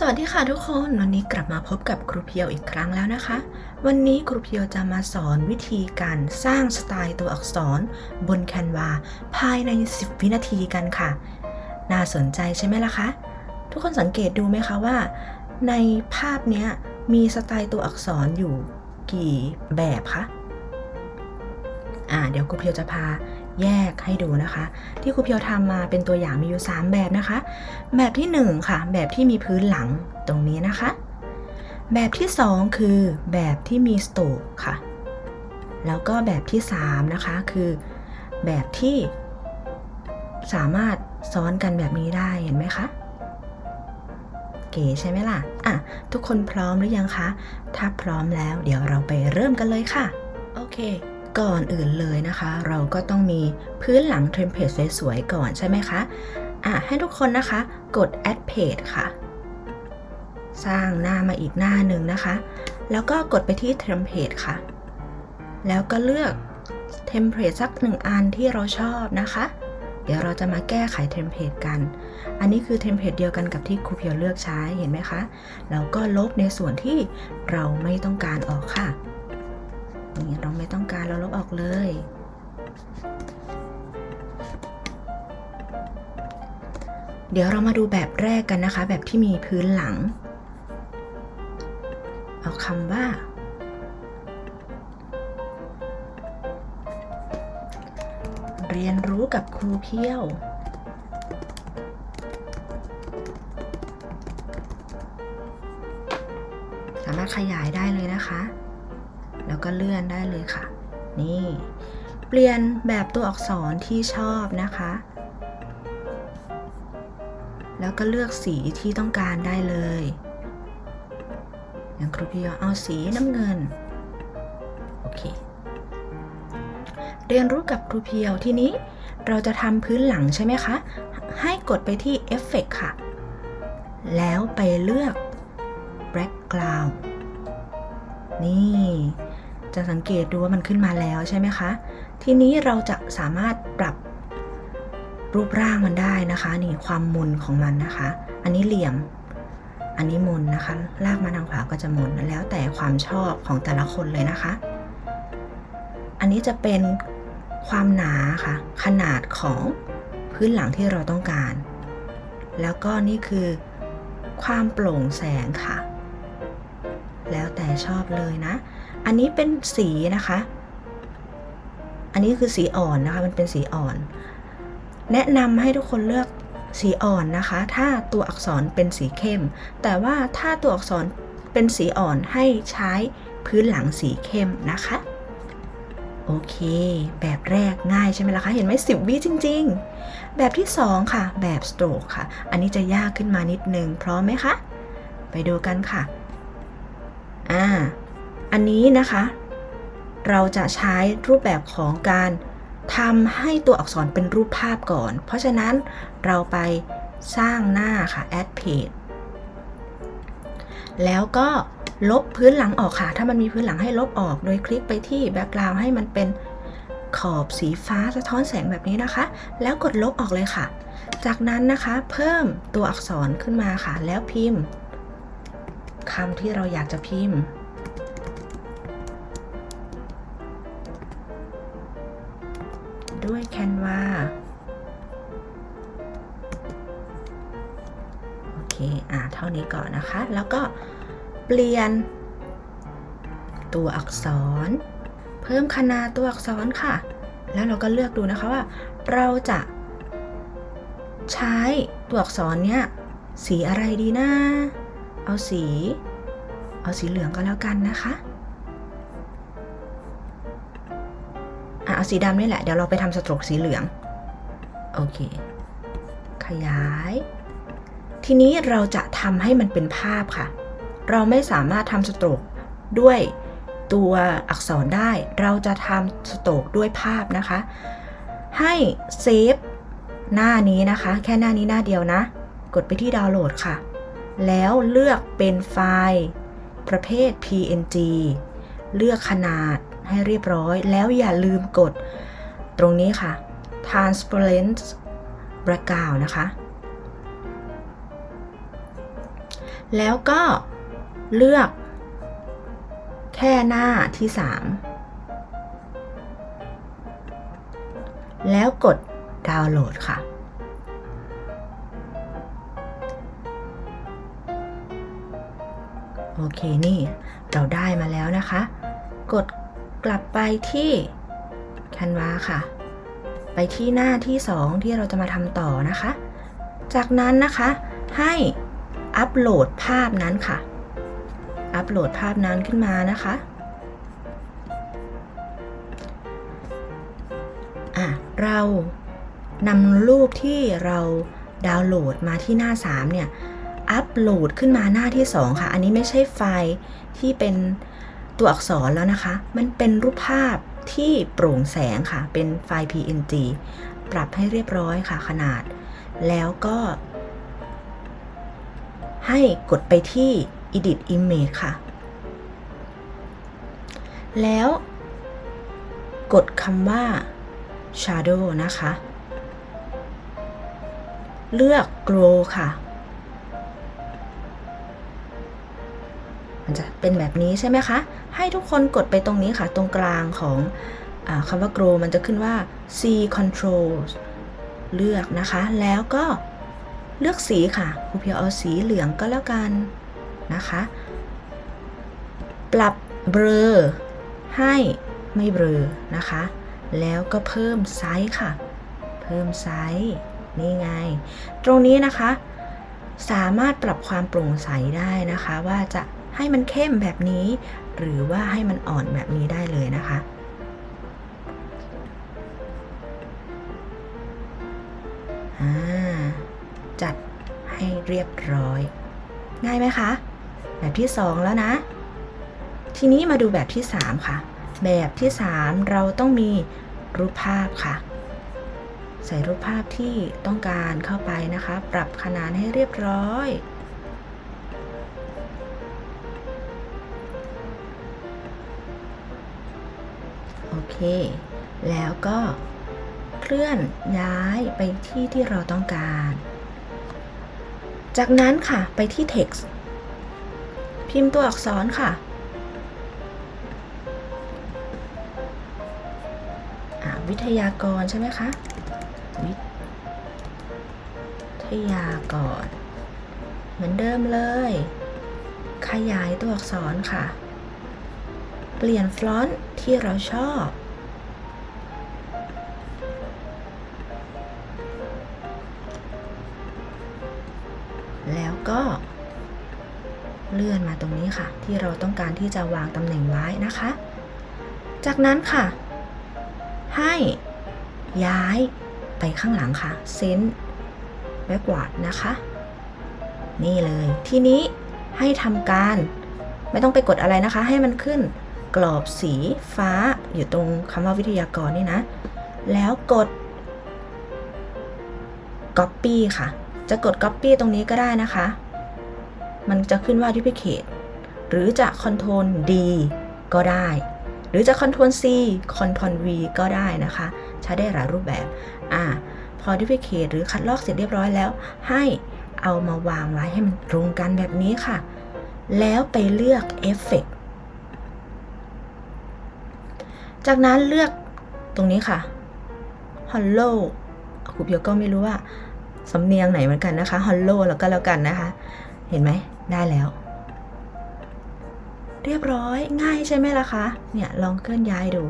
สวัสดีค่ะทุกคนวันนี้กลับมาพบกับครูเพียวอีกครั้งแล้วนะคะ วันนี้ครูเพียวจะมาสอนวิธีการสร้างสไตล์ตัวอักษร บนแคนวาภายใน 10 วินาทีกันค่ะ น่าสนใจใช่ไหมล่ะคะ ทุกคนสังเกตดูไหมคะว่า ในภาพนี้มีสไตล์ตัวอักษรอยู่กี่แบบคะอ่าเดี๋ยวครูเพียวจะพา แยกให้ดูนะคะ ที่ครูเพียวทำมาเป็นตัวอย่างมีอยู่ 3 แบบนะคะ แบบที่ 1 ค่ะ แบบที่มีพื้นหลังตรงนี้นะคะ แบบที่ 2 คือแบบที่มีสโตกค่ะ แล้วก็แบบที่ 3 นะคะ คือแบบที่สามารถซ้อนกันแบบนี้ได้เห็นไหมคะเก๋ใช่ไหมล่ะอะ ทุกคนพร้อมหรือยังคะ ถ้าพร้อมแล้ว เดี๋ยวเราไปเริ่มกันเลยค่ะ โอเค ก่อนอื่นเลยนะคะ เราก็ต้องมีพื้นหลังเทมเพลตสวยๆก่อนใช่ไหมคะอะให้ทุกคนนะคะกด add page ค่ะ สร้างหน้ามาอีกหน้าหนึ่งนะคะ แล้วก็กดไปที่ template ค่ะ แล้วก็เลือก template สักหนึ่งอันที่เราชอบนะคะ เดี๋ยวเราจะมาแก้ไขเทมเพลตกัน อันนี้คือเทมเพลตเดียวกันกับที่ครูเพียวเลือกใช้เห็นไหมคะ แล้วก็ลบในส่วนที่เราไม่ต้องการออกค่ะ นี่เราไม่ต้องการเราลบออกเลย เดี๋ยวเรามาดูแบบแรกกันนะคะ แบบที่มีพื้นหลัง เอาคำว่า เรียนรู้กับครูเพี้ยวสามารถขยายได้เลยนะคะ แล้วก็เลื่อนได้เลยค่ะ นี่ เปลี่ยนแบบตัวอักษรที่ชอบนะคะ แล้วก็เลือกสีที่ต้องการได้เลย อย่างครูพี่ยวเอาสีน้ำเงิน โอเค เรียนรู้กับครูเพียวทีนี้เราจะทำพื้นหลังใช่ไหมคะ ให้กดไปที่เอฟเฟกค่ะ แล้วไปเลือก background นี่ จะสังเกตดูว่ามันขึ้นมาแล้วใช่ไหมคะ ทีนี้เราจะสามารถปรับรูปร่างมันได้นะคะนี่ความมุนของมันนะคะ อันนี้เหลี่ยม อันนี้มุนนะคะ ลากมาทางขวาก็จะมุนแล้วแต่ความชอบของแต่ละคนเลยนะคะ อันนี้จะเป็นความหนาค่ะ ขนาดของพื้นหลังที่เราต้องการ แล้วก็นี่คือความโปร่งแสงค่ะ แล้วแต่ชอบเลยนะ อันนี้เป็นสีนะคะ อันนี้คือสีอ่อนนะคะ มันเป็นสีอ่อน แนะนำให้ทุกคนเลือกสีอ่อนนะคะ ถ้าตัวอักษรเป็นสีเข้ม แต่ว่าถ้าตัวอักษรเป็นสีอ่อนให้ใช้พื้นหลังสีเข้มนะคะ โอเค แบบแรกง่ายใช่ไหมล่ะคะ เห็นไหมสิบวิจริง ๆ แบบที่สองค่ะ แบบสโตรกค่ะ อันนี้จะยากขึ้นมานิดนึง พร้อมไหมคะ ไปดูกันค่ะ อ่า อันนี้นะคะ เราจะใช้รูปแบบของการทำให้ตัวอักษรเป็นรูปภาพก่อน เพราะฉะนั้นเราไปสร้างหน้าค่ะ add page แล้วก็ลบพื้นหลังออกค่ะ ถ้ามันมีพื้นหลังให้ลบออกโดยคลิกไปที่ background ให้มันเป็นขอบสีฟ้าสะท้อนแสงแบบนี้นะคะ แล้วกดลบออกเลยค่ะ จากนั้นนะคะเพิ่มตัวอักษรขึ้นมาค่ะ แล้วพิมพ์คำที่เราอยากจะพิมพ์ นี้ก่อนนะคะ แล้วก็เปลี่ยน ตัวอักษร เพิ่มขนาดตัวอักษรค่ะ แล้วเราก็เลือกดูนะคะว่า เราจะใช้ตัวอักษรเนี้ยสีอะไรดีนะ เอาสี เอาสีเหลืองก็แล้วกันนะคะอะเอาสีดำนี่แหละ เดี๋ยวเราไปทำสโตรกสีเหลือง โอเค ขยาย ทีนี้เราจะทำให้มันเป็นภาพค่ะ เราไม่สามารถทำสโตรกด้วยตัวอักษรได้ เราจะทำสโตรกด้วยภาพนะคะ ให้เซฟหน้านี้นะคะ แค่หน้านี้หน้าเดียวนะ กดไปที่ดาวน์โหลดค่ะ แล้วเลือกเป็นไฟล์ ประเภท PNG เลือกขนาดให้เรียบร้อย แล้วอย่าลืมกดตรงนี้ค่ะ transparent background นะคะ แล้วก็เลือกแค่หน้าที่ 3 แล้วกดดาวน์โหลดค่ะ โอเคนี่เราได้มาแล้วนะคะ กดกลับไปที่ Canva ค่ะ ไปที่หน้าที่ 2 ที่เราจะมาทำต่อนะคะ จากนั้นนะคะให้ อัปโหลดภาพนั้นค่ะ อัปโหลดภาพนั้นขึ้นมานะคะอะเรานำรูปที่เราดาวน์โหลดมาที่หน้า 3 เนี่ย อัปโหลดขึ้นมาหน้าที่ 2 ค่ะ อันนี้ไม่ใช่ไฟล์ที่เป็นตัวอักษรแล้วนะคะ มันเป็นรูปภาพที่โปร่งแสงค่ะ เป็นไฟล์ PNG ปรับให้เรียบร้อยค่ะขนาด แล้วก็ ให้กดไปที่ edit image ค่ะ แล้วกดคำว่า shadow นะคะ เลือก grow ค่ะ มันจะเป็นแบบนี้ใช่ไหมคะ ให้ทุกคนกดไปตรงนี้ค่ะ ตรงกลางของอคำว่า grow มันจะขึ้นว่า C controls เลือกนะคะ แล้วก็ เลือกสีค่ะครูเพียวเอาสีเหลืองก็แล้วกันนะคะ ปรับเบลอให้ไม่เบลอนะคะ แล้วก็เพิ่มไซส์ค่ะ เพิ่มไซส์นี่ไง ตรงนี้นะคะ สามารถปรับความโปร่งใสได้นะคะ ว่าจะให้มันเข้มแบบนี้ หรือว่าให้มันอ่อนแบบนี้ได้เลยนะคะ เรียบร้อย ง่ายไหมคะ แบบที่ 2 แล้วนะ ทีนี้มาดูแบบที่ 3 ค่ะ แบบที่ 3 เราต้องมีรูปภาพค่ะ ใส่รูปภาพที่ต้องการเข้าไปนะคะ ปรับขนาดให้เรียบร้อยโอเค แล้วก็เคลื่อนย้ายไปที่ที่เราต้องการ จากนั้นค่ะไปที่ text พิมพ์ตัวอักษรค่ะวิทยากรใช่ไหมคะ วิทยากร เหมือนเดิมเลย ขยายตัวอักษรค่ะ เปลี่ยนฟลอนต์ที่เราชอบ ก็เลื่อนมาตรงนี้ค่ะ ที่เราต้องการที่จะวางตำแหน่งไว้นะคะ จากนั้นค่ะ ให้ย้ายไปข้างหลังค่ะเซนแบ็กวาร์ดนะคะ นี่เลย ทีนี้ให้ทำการ ไม่ต้องไปกดอะไรนะคะ ให้มันขึ้นกรอบสีฟ้าอยู่ตรงคำว่าวิทยากรนี่นะ แล้วกด Copy ค่ะ จะกด Copy ตรงนี้ก็ได้นะคะ มันจะขึ้นว่า Duplicate หรือจะ Ctrl D ก็ได้ หรือจะ Ctrl C Ctrl V ก็ได้นะคะ ใช้ได้หลายรูปแบบอ่าพอ Duplicate หรือคัดลอกเสร็จเรียบร้อยแล้ว ให้เอามาวางไว้ให้มันตรงกันแบบนี้ค่ะ แล้วไปเลือก Effect จากนั้นเลือกตรงนี้ค่ะ Hollow ครูเพียวก็ไม่รู้ว่าสำเนียงไหนเหมือนกันนะคะ Hollow แล้วก็แล้วกันนะคะ เห็นไหมได้แล้ว เรียบร้อยง่ายใช่ไหมล่ะคะเนี่ยลองเคลื่อนย้ายดู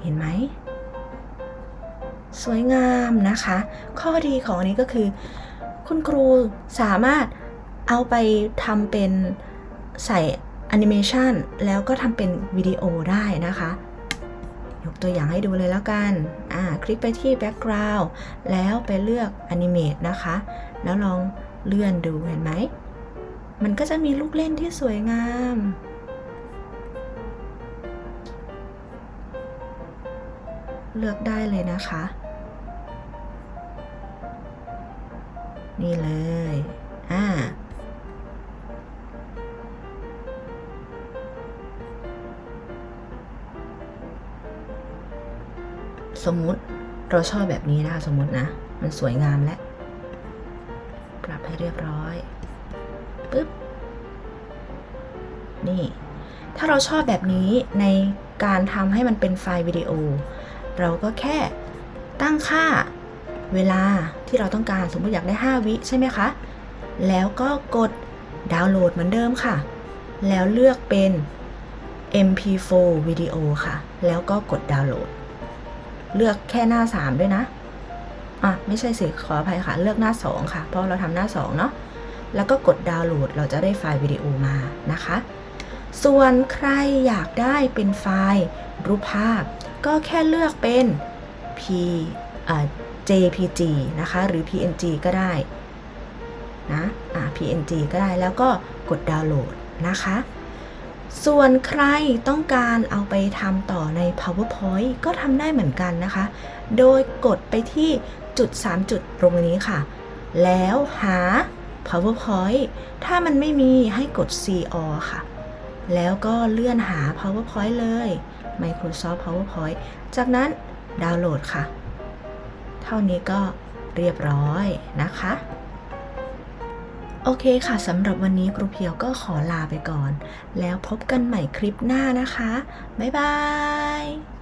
เห็นไหมสวยงามนะคะ ข้อดีของอันนี้ก็คือ คุณครูสามารถเอาไปทำเป็นใส่แอนิเมชันแล้วก็ทำเป็นวิดีโอได้นะคะ กตัวอย่างให้ดูเลยแล้วกัน อ่า คลิกไปที่ background แล้วไปเลือก animate นะคะ แล้วลองเลื่อนดูเห็นไหม มันก็จะมีลูกเล่นที่สวยงาม เลือกได้เลยนะคะ นี่เลย อ่า สมมุติเราชอบแบบนี้นะสมมุตินะ มันสวยงามและให้เรียบร้อยปึ๊บนี่ ถ้าเราชอบแบบนี้ในการทำให้มันเป็นไฟล์วิดีโอ เราก็แค่ตั้งค่าเวลาที่เราต้องการสมมติอยากได้ 5 วิใช่ไหมคะ แล้วก็กดดาวน์โหลดเหมือนเดิมค่ะ แล้วเลือกเป็น MP4 วิดีโอค่ะ แล้วก็กดดาวน์โหลด เลือกแค่หน้า3ด้วยนะ อะ ไม่ใช่สิ ขออภัยค่ะ เลือกหน้า2ค่ะ เพราะเราทำหน้า2เนาะ แล้วก็กดดาวน์โหลด เราจะได้ไฟล์วิดีโอมานะคะ ส่วนใครอยากได้เป็นไฟล์รูปภาพ ก็แค่เลือกเป็น P อ่า JPG นะคะ หรือ PNG ก็ได้นะ อ่า PNG ก็ได้ แล้วก็กดดาวน์โหลดนะคะ ส่วนใครต้องการเอาไปทำต่อใน PowerPoint ก็ทำได้เหมือนกันนะคะ โดยกดไปที่จุด 3 จุดตรงนี้ค่ะ แล้วหา PowerPoint ถ้ามันไม่มีให้กด CO ค่ะ แล้วก็เลื่อนหา PowerPoint เลย Microsoft PowerPoint จากนั้นดาวน์โหลดค่ะ เท่านี้ก็เรียบร้อยนะคะ โอเคค่ะสำหรับวันนี้ครูเพียวก็ขอลาไปก่อน แล้วพบกันใหม่คลิปหน้านะคะ บ๊ายบาย